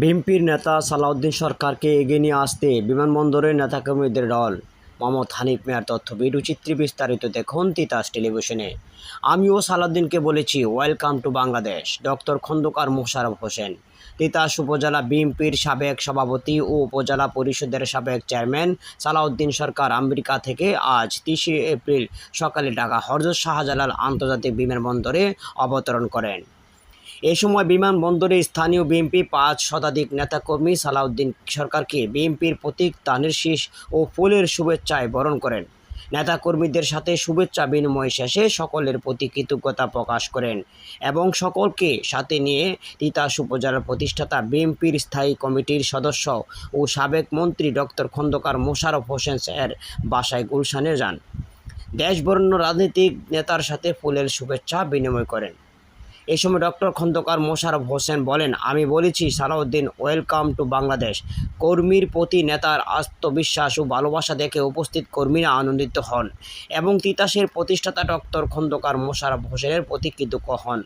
বিএনপির নেতা সালাউদ্দিন সরকারকে এগিয়ে নিয়ে আসতে বিমানবন্দরের নেতাকর্মীদের দল মোহাম্মদ হানিফ মিয়ার তথ্য বিরুচিত্রী বিস্তারিত দেখুন তিতাস টেলিভিশনে। আমিও সালাউদ্দিনকে বলেছি, welcome to Bangladesh. Doctor Khandakar Mosharraf Hossain. Titas উপজেলা বিএনপির সাবেক সভাপতি ও উপজেলা পরিষদের সাবেক চেয়ারম্যান সালাউদ্দিন সরকার আমেরিকা থেকে আজ তিরিশে এপ্রিল সকালে ঢাকা হরজত শাহজালাল আন্তর্জাতিক বিমানবন্দরে অবতরণ করেন। এ সময় বিমানবন্দরে স্থানীয় বিএনপি পাঁচ শতাধিক নেতাকর্মী সালাউদ্দিন সরকারকে বিএনপির প্রতীক তানের শীষ ও ফুলের শুভেচ্ছায় বরণ করেন। নেতাকর্মীদের সাথে শুভেচ্ছা বিনিময় শেষে সকলের প্রতি কৃতজ্ঞতা প্রকাশ করেন এবং সকলকে সাথে নিয়ে তিতাস উপজেলার প্রতিষ্ঠাতা বিএনপির স্থায়ী কমিটির সদস্য ও সাবেক মন্ত্রী ডক্টর খন্দকার মোশারফ হোসেন এর বাসায় গুলশানে যান। দেশবরণ্য রাজনৈতিক নেতার সাথে ফুলের শুভেচ্ছা বিনিময় করেন। এই সময় ডক্টর খন্দকার মোশারফ হোসেন বলেন, আমি বলেছি, সালাউদ্দিন, ওয়েলকাম টু বাংলাদেশ। কর্মীর প্রতি নেতার আত্মবিশ্বাস ও ভালোবাসা দেখে উপস্থিত কর্মীরা আনন্দিত হন এবং তিতাসের প্রতিষ্ঠাতা ডক্টর খন্দকার মোশারফ হোসেনের প্রতি কৃতজ্ঞ হন।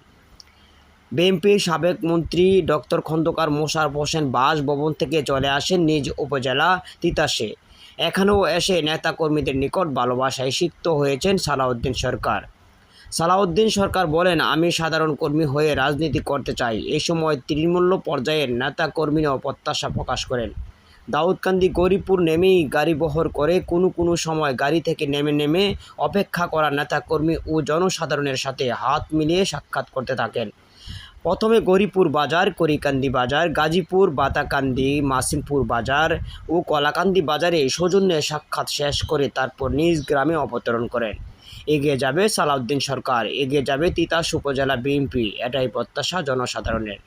বিএনপির সাবেক মন্ত্রী ডক্টর খন্দকার মোশারফ হোসেন বাসভবন থেকে চলে আসেন নিজ উপজেলা তিতাসে। এখানেও এসে নেতাকর্মীদের নিকট ভালোবাসায় সিক্ত হয়েছেন সালাউদ্দিন সরকার। সালাউদ্দিন সরকার বলেন, আমি সাধারণ কর্মী হয়ে রাজনীতি করতে চাই। এ সময় তৃণমূল পর্যায়ের নেতাকর্মীরাও প্রত্যাশা প্রকাশ করেন। দাউদকান্দি, গরিপুর নেমেই গাড়ি বহর করে কোনো কোনো সময় গাড়ি থেকে নেমে নেমে অপেক্ষা করা নেতাকর্মী ও জনসাধারণের সাথে হাত মিলিয়ে সাক্ষাৎ করতে থাকেন। প্রথমে গরিপুর বাজার, করিকান্দি বাজার, গাজীপুর, বাতাকান্দি, মাসিমপুর বাজার ও কলাকান্দি বাজারে সৌজন্যে সাক্ষাৎ শেষ করে তারপর নিজ গ্রামে অবতরণ করেন। এগিয়ে যাবে সালাউদ্দিন সরকার এগিয়ে যাবে তিতাস উপজেলা বিএনপি এটাই প্রত্যাশা জনসাধারণের।